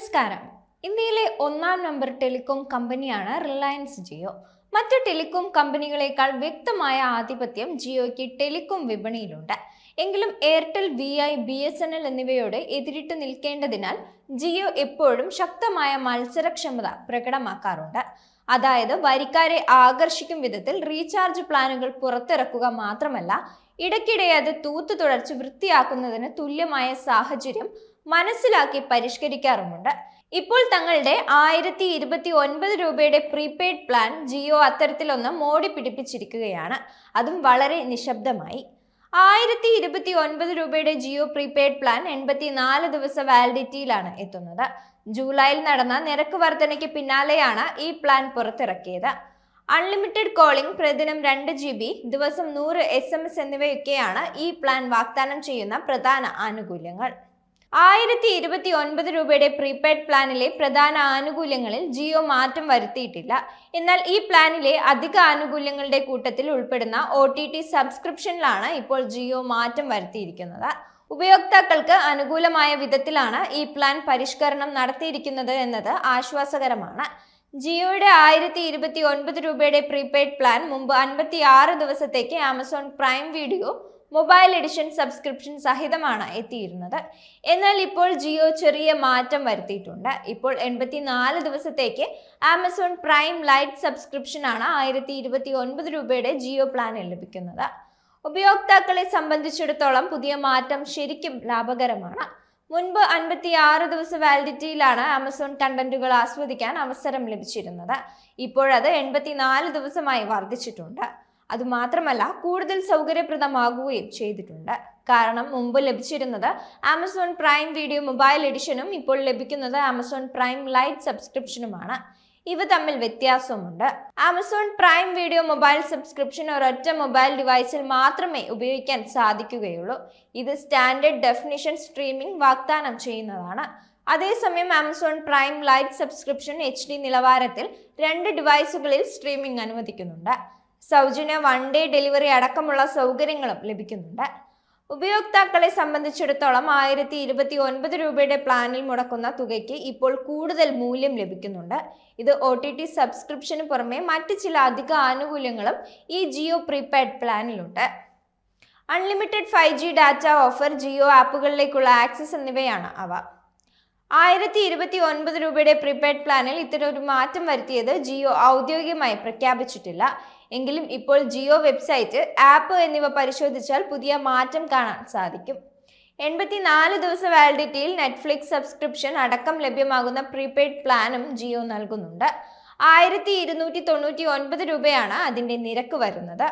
നമസ്കാരം. ഇന്ത്യയിലെ ഒന്നാം നമ്പർ ടെലികോം കമ്പനിയാണ് റിലയൻസ് ജിയോ. മറ്റു ടെലികോം കമ്പനികളെക്കാൾ വ്യക്തമായ ആധിപത്യം ജിയോയ്ക്ക് ടെലികോം വിപണിയിലുണ്ട്. എങ്കിലും Airtel V I B S N L എന്നിവയോട് എതിരിട്ട് നിൽക്കേണ്ടതിനാൽ ജിയോ എപ്പോഴും ശക്തമായ മത്സരക്ഷമത പ്രകടമാക്കാറുണ്ട്. അതായത് വരിക്കാരെ ആകർഷിക്കും വിധത്തിൽ റീചാർജ് പ്ലാനുകൾ പുറത്തിറക്കുക മാത്രമല്ല ഇടയ്ക്കിടെ അത് തൂത്തു തുടർച്ച് വൃത്തിയാക്കുന്നതിന് തുല്യമായ സാഹചര്യം മനസ്സിലാക്കി പരിഷ്കരിക്കാറുമുണ്ട്. ഇപ്പോൾ തങ്ങളുടെ ആയിരത്തി ഇരുപത്തി ഒൻപത് രൂപയുടെ പ്രീപെയ്ഡ് പ്ലാൻ ജിയോ അത്തരത്തിലൊന്ന് മോടി പിടിപ്പിച്ചിരിക്കുകയാണ്. അതും വളരെ നിശബ്ദമായി. ആയിരത്തി ഇരുപത്തി ഒൻപത് രൂപയുടെ ജിയോ പ്രീപെയ്ഡ് പ്ലാൻ എൺപത്തി നാല് ദിവസ വാലിഡിറ്റിയിലാണ് എത്തുന്നത്. ജൂലൈയിൽ നടന്ന നിരക്ക് വർധനയ്ക്ക് പിന്നാലെയാണ് ഈ പ്ലാൻ പുറത്തിറക്കിയത്. അൺലിമിറ്റഡ് കോളിംഗ് പ്രതിദിനം രണ്ട് ജി ബി ദിവസം നൂറ് എസ് എം എസ് എന്നിവയൊക്കെയാണ് ഈ പ്ലാൻ വാഗ്ദാനം ചെയ്യുന്ന പ്രധാന ആനുകൂല്യങ്ങൾ. ആയിരത്തി ഇരുപത്തി ഒൻപത് രൂപയുടെ പ്രീപെയ്ഡ് പ്ലാനിലെ പ്രധാന ആനുകൂല്യങ്ങളിൽ ജിയോ മാറ്റം വരുത്തിയിട്ടില്ല. എന്നാൽ ഈ പ്ലാനിലെ അധിക ആനുകൂല്യങ്ങളുടെ കൂട്ടത്തിൽ ഉൾപ്പെടുന്ന ഒ ടി ടി സബ്സ്ക്രിപ്ഷനിലാണ് ഇപ്പോൾ ജിയോ മാറ്റം വരുത്തിയിരിക്കുന്നത്. ഉപയോക്താക്കൾക്ക് അനുകൂലമായ വിധത്തിലാണ് ഈ പ്ലാൻ പരിഷ്കരണം നടത്തിയിരിക്കുന്നത് എന്നത് ആശ്വാസകരമാണ്. ജിയോയുടെ ആയിരത്തി ഇരുപത്തി ഒൻപത് രൂപയുടെ പ്രീപെയ്ഡ് പ്ലാൻ മുമ്പ് അൻപത്തി ആറ് ദിവസത്തേക്ക് Amazon Prime video mobile edition subscription സഹിതമാണ് എത്തിയിരുന്നത്. എന്നാൽ ഇപ്പോൾ ജിയോ ചെറിയ മാറ്റം വരുത്തിയിട്ടുണ്ട്. ഇപ്പോൾ എൺപത്തിനാല് ദിവസത്തേക്ക് ആമസോൺ പ്രൈം ലൈറ്റ് സബ്സ്ക്രിപ്ഷനാണ് ആയിരത്തി ഇരുപത്തി ഒൻപത് രൂപയുടെ ജിയോ പ്ലാനിൽ ലഭിക്കുന്നത്. ഉപയോക്താക്കളെ സംബന്ധിച്ചിടത്തോളം പുതിയ മാറ്റം ശരിക്കും ലാഭകരമാണ്. മുൻപ് അൻപത്തി ആറ് ദിവസ വാലിഡിറ്റിയിലാണ് ആമസോൺ കണ്ടന്റുകൾ ആസ്വദിക്കാൻ അവസരം ലഭിച്ചിരുന്നത്. ഇപ്പോഴത് എൺപത്തിനാല് ദിവസമായി വർദ്ധിച്ചിട്ടുണ്ട്. അതുമാത്രമല്ല കൂടുതൽ സൗകര്യപ്രദമാകുകയും ചെയ്തിട്ടുണ്ട്. കാരണം മുമ്പ് ലഭിച്ചിരുന്നത് ആമസോൺ പ്രൈം വീഡിയോ മൊബൈൽ എഡിഷനും ഇപ്പോൾ ലഭിക്കുന്നത് ആമസോൺ പ്രൈം ലൈറ്റ് സബ്സ്ക്രിപ്ഷനുമാണ്. ഇവ തമ്മിൽ വ്യത്യാസമുണ്ട്. Amazon Prime video mobile subscription ഒരൊറ്റ മൊബൈൽ ഡിവൈസിൽ മാത്രമേ ഉപയോഗിക്കാൻ സാധിക്കുകയുള്ളൂ. ഇത് സ്റ്റാൻഡേർഡ് ഡെഫിനിഷൻ സ്ട്രീമിംഗ് വാഗ്ദാനം ചെയ്യുന്നതാണ്. അതേസമയം Amazon Prime lite subscription H D നിലവാരത്തിൽ രണ്ട് ഡിവൈസുകളിൽ സ്ട്രീമിംഗ് അനുവദിക്കുന്നുണ്ട്. സൗജന്യ വൺ ഡേ ഡെലിവറി അടക്കമുള്ള സൗകര്യങ്ങളും ലഭിക്കുന്നുണ്ട്. ഉപയോക്താക്കളെ സംബന്ധിച്ചിടത്തോളം ആയിരത്തി ഇരുപത്തി ഒൻപത് രൂപയുടെ പ്ലാനിൽ മുടക്കുന്ന തുകയ്ക്ക് ഇപ്പോൾ കൂടുതൽ മൂല്യം ലഭിക്കുന്നുണ്ട്. ഇത് ഒ ടി ടി സബ്സ്ക്രിപ്ഷന് പുറമെ മറ്റ് ചില അധിക ആനുകൂല്യങ്ങളും ഈ Jio prepaid പ്ലാനിലുണ്ട്. Unlimited five data offer Jio ആപ്പുകളിലേക്കുള്ള access എന്നിവയാണ് അവ. ആയിരത്തി ഇരുപത്തി ഒൻപത് രൂപയുടെ പ്രീപെയ്ഡ് പ്ലാനിൽ ഇത്തരം ഒരു മാറ്റം വരുത്തിയത് ജിയോ ഔദ്യോഗികമായി പ്രഖ്യാപിച്ചിട്ടില്ല. എങ്കിലും ഇപ്പോൾ ജിയോ വെബ്സൈറ്റ് ആപ്പ് എന്നിവ പരിശോധിച്ചാൽ പുതിയ മാറ്റം കാണാൻ സാധിക്കും. എൺപത്തിനാല് ദിവസ വാലിഡിറ്റിയിൽ നെറ്റ്ഫ്ലിക്സ് സബ്സ്ക്രിപ്ഷൻ അടക്കം ലഭ്യമാകുന്ന പ്രീപെയ്ഡ് പ്ലാനും ജിയോ നൽകുന്നുണ്ട്. ആയിരത്തി ഇരുന്നൂറ്റി തൊണ്ണൂറ്റി ഒൻപത് രൂപയാണ് അതിന്റെ നിരക്ക് വരുന്നത്.